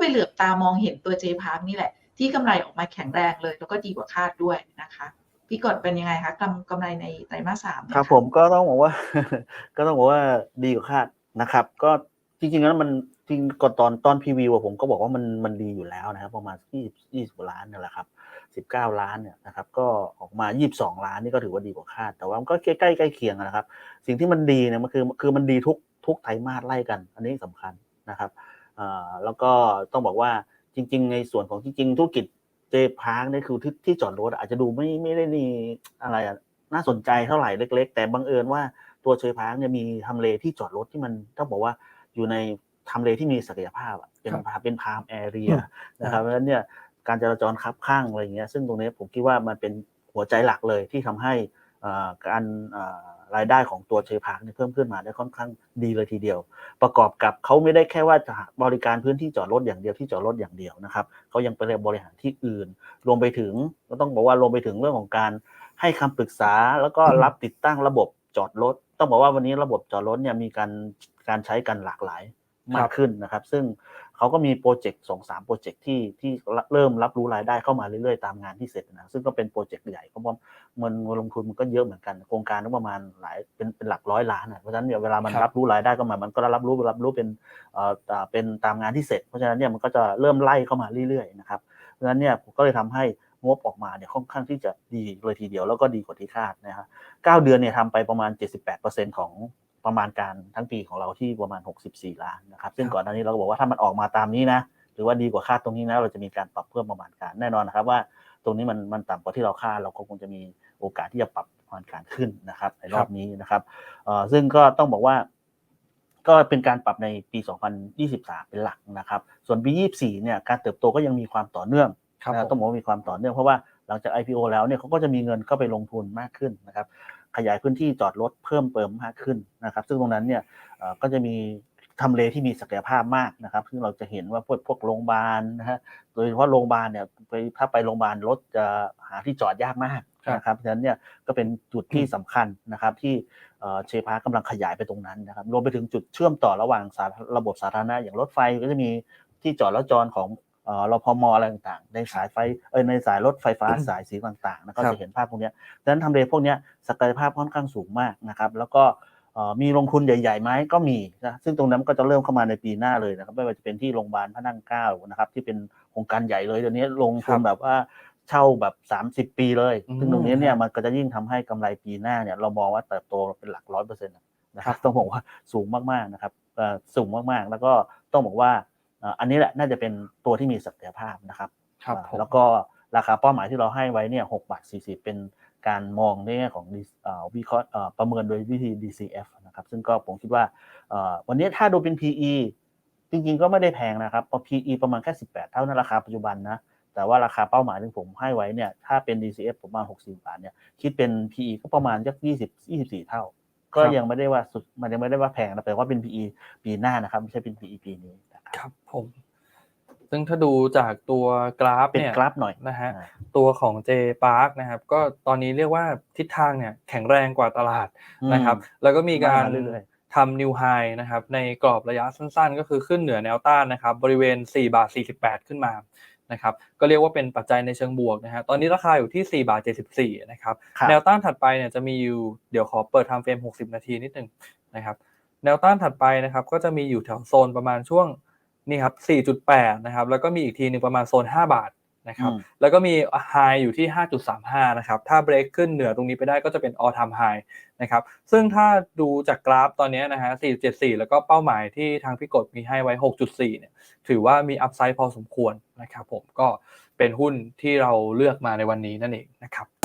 ไปเหลือบตามองเห็นตัว J Park นี่แหละ ที่กำไรออกมาแข็งแรงเลย แล้วก็ดีกว่าคาดด้วยนะคะพี่กดเป็นยังไงคะกำกำไรในไตรมาสสามครับ ผมก็ต้องบอกว่า ก็ต้องบอกว่าดีกว่าคาดนะครับ ก็จริงๆแล้วมันจริงก่อนตอนตอนพรีวิวผมก็บอกว่ามันมันดีอยู่แล้วนะครับ ประมาณยี่ยี่สิบล้านนี่แหละครับสิบเก้าล้านเนี่ยนะครับ ก็ออกมายี่สิบสองล้านนี่ก็ถือว่าดีกว่าคาด แต่ว่ามันก็ใกล้ใกล้ใกล้เคียงนะครับ สิ่งที่มันดีเนี่ยมันคือคือมันดีทุกทุกไตรมาสไล่กัน อันนี้สำคัญนะครับอ่า แล้วก็ต้องบอกว่าจริง ๆ ในส่วนของจริง ๆ ธุรกิจเจพาร์คเนี่ยคือที่ที่จอดรถอาจจะดูไม่ไม่ได้มีอะไรอะน่าสนใจเท่าไหร่เล็ก ๆ แต่บังเอิญว่าตัวเชยพาร์คเนี่ยมีทำเลที่จอดรถที่มันต้องบอกว่าอยู่ในทำเลที่มีศักยภาพอะเป็นพาเป็นพามแอเรียนะครับเพราะฉะนั้นเนี่ยการจราจรคับข้างอะไรอย่างเงี้ยซึ่งตรงนี้ผมคิดว่ามันเป็นหัวใจหลักเลยที่ทำให้อ่าการอ่า รายได้ของตัวเชยพาร์คเนี่ยเพิ่มขึ้นมาได้ค่อนข้างดีเลยทีเดียว ประกอบกับเขาไม่ได้แค่ว่าจะบริการพื้นที่จอดรถอย่างเดียวที่จอดรถอย่างเดียวนะครับเขายังไปบริหารที่อื่น รวมไปถึงก็ต้องบอกว่ารวมไปถึงเรื่องของการให้คำปรึกษาแล้วก็รับติดตั้งระบบจอดรถต้องบอกว่าวันนี้ระบบจอดรถเนี่ยมีการการใช้กันหลากหลาย มากขึ้นนะครับ ซึ่งเขาก็มีโปรเจกต์สองสามโปรเจกต์ที่ที่เริ่มรับรู้รายได้เข้ามาเรื่อยๆ ตามงานที่เสร็จนะซึ่งก็เป็นโปรเจกต์ใหญ่ก็เพราะเงินลงทุนมันก็เยอะเหมือนกันโครงการก็ประมาณหลายเป็นเป็นหลักร้อยล้านอะเพราะฉะนั้นเนี่ยเวลามันรับรู้รายได้เข้ามามันก็รับรู้รับรู้เป็นเอ่อเป็นตามงานที่เสร็จ เพราะฉะนั้นเนี่ยมันก็จะเริ่มไล่เข้ามาเรื่อยๆนะครับเพราะฉะนั้นเนี่ยผมก็เลยทำให้งบออกมาเนี่ยค่อนข้างที่จะดีเลยทีเดียวแล้วก็ดีกว่าที่คาดนะฮะเก้าเดือนเนี่ยทำไปประมาณ 78%ของ ประมาณการทั้งปีของเราที่ประมาณ 64 ล้านนะครับซึ่งก่อนหน้านี้เราก็บอกว่าถ้ามันออกมาตามนี้นะหรือว่าดีกว่าคาดตรงนี้นะเราจะมีการปรับเพิ่มประมาณการแน่นอนนะครับว่า ตรงนี้มันมันต่ำกว่าที่เราคาดเราก็คงจะมีโอกาสที่จะปรับประมาณการขึ้นนะครับในรอบนี้นะครับเอ่อซึ่งก็ต้องบอกว่าก็เป็นการปรับในปี 2023 เป็นหลักนะครับ ส่วนปี 24 เนี่ย การเติบโตก็ยังมีความต่อเนื่องครับนะผมต้องบอกว่ามีความต่อเนื่องเพราะว่าหลังจาก IPO แล้วเนี่ยเขาก็จะมีเงินเข้าไปลงทุนมากขึ้นนะครับ ขยายพื้นที่จอดรถเพิ่มเติมมากขึ้นนะครับ ซึ่งตรงนั้นเนี่ยก็จะมีทำเลที่มีศักยภาพมากนะครับ ซึ่งเราจะเห็นว่าพวกพวกโรงพยาบาลนะฮะ โดยเฉพาะโรงพยาบาลเนี่ยไปถ้าไปโรงพยาบาลรถจะหาที่จอดยากมากนะครับ ฉะนั้นเนี่ยก็เป็นจุดที่สำคัญนะครับที่เอ่อเชพาร์คกำลังขยายไปตรงนั้นนะครับ รวมไปถึงจุดเชื่อมต่อระหว่างระบบสาธารณะอย่างรถไฟก็จะมีที่จอดแล้วจรของ รพมอะไรต่างๆ ในสายไฟเออในสายรถไฟฟ้าสายสีต่างๆนะก็ครับจะเห็นภาพพวกเนี้ยดังนั้นทำเลพวกเนี้ยศักยภาพค่อนข้างสูงมากนะครับแล้วก็เอ่อมีลงทุนใหญ่ๆไหมก็มีนะซึ่งตรงนั้นก็จะเริ่มเข้ามาในปีหน้าเลยนะครับไม่ว่าจะเป็นที่โรงพยาบาลพระนั่งเกล้านะครับที่เป็นโครงการใหญ่เลยเดี๋ยวนี้ลงทุนแบบว่าเช่าแบบ 30 ปีเลยอืมซึ่งตรงนี้เนี่ยมันก็จะยิ่งทำให้กำไรปีหน้าเนี่ยเรามองว่าเติบโตเป็นหลักร้อยเปอร์เซ็นต์นะครับต้องบอกว่าสูงมากๆนะครับเอ่อสูงมากๆ แล้วก็ต้องบอกว่าเอ่ออันนี้แหละน่าจะเป็นตัวที่มีศักยภาพนะครับครับอ่าผมแล้วก็ราคาเป้าหมายที่เราให้ไว้เนี่ยหกบาทสี่สิบเป็นการมองในแง่ของ dis- เอ่อวิเคราะห์เอ่อประเมินโดยวิธี DCF นะครับ ซึ่งก็ผมคิดว่าเอ่อวันนี้ถ้าดูเป็น PE จริงๆ ก็ไม่ได้แพงนะครับเพราะ PE ประมาณแค่ 18 เท่านั้นราคาปัจจุบันนะ แต่ว่าราคาเป้าหมายที่ผมให้ไว้เนี่ย ถ้าเป็น DCF ประมาณ 60 บาทเนี่ย คิดเป็น PE ก็ประมาณสัก20 24 เท่า ก็ครับยังไม่ได้ว่าสุด มันยังไม่ได้ว่าแพงนะแต่ว่าเป็น PE ปีหน้านะครับ ไม่ใช่เป็น PE ปีนี้นะ ครับครับผมซึ่งถ้าดูจากตัวกราฟเป็นเนี่ยกราฟหน่อยนะฮะอ่าตัวของ J Park นะครับก็ตอนนี้เรียกว่าทิศทางเนี่ยแข็งแรงกว่าตลาดนะครับ แล้วก็มีการมาเรื่อยทำนิวไฮนะครับในกรอบระยะสั้นๆ ก็คือขึ้นเหนือแนวต้านนะครับบริเวณ 4 บาท 48 ขึ้นมานะครับก็เรียกว่าเป็นปัจจัยในเชิงบวกนะฮะตอนนี้ราคาอยู่ที่ 4 บาท 74 นะครับครับแนวต้านถัดไปเนี่ยจะมีอยู่เดี๋ยวขอเปิด time frame 60 นาทีนิดหนึ่งนะครับแนวต้านถัดไปนะครับก็จะมีอยู่แถวโซนประมาณช่วง นี่ครับ 4.8 นะครับ แล้วก็มีอีกทีหนึ่งประมาณโซน 5 บาทนะครับอืมแล้วก็มี high อยู่ที่ 5.35 นะครับ ถ้า break ขึ้นเหนือตรงนี้ไปได้ก็จะเป็น all time high นะครับ ซึ่งถ้าดูจากกราฟตอนนี้นะฮะ 4.74 แล้วก็เป้าหมายที่ทางพี่กดมีให้ไว้ 6.4 เนี่ย ถือว่ามี upside พอสมควรนะครับผม ก็เป็นหุ้นที่เราเลือกมาในวันนี้นั่นเองนะครับ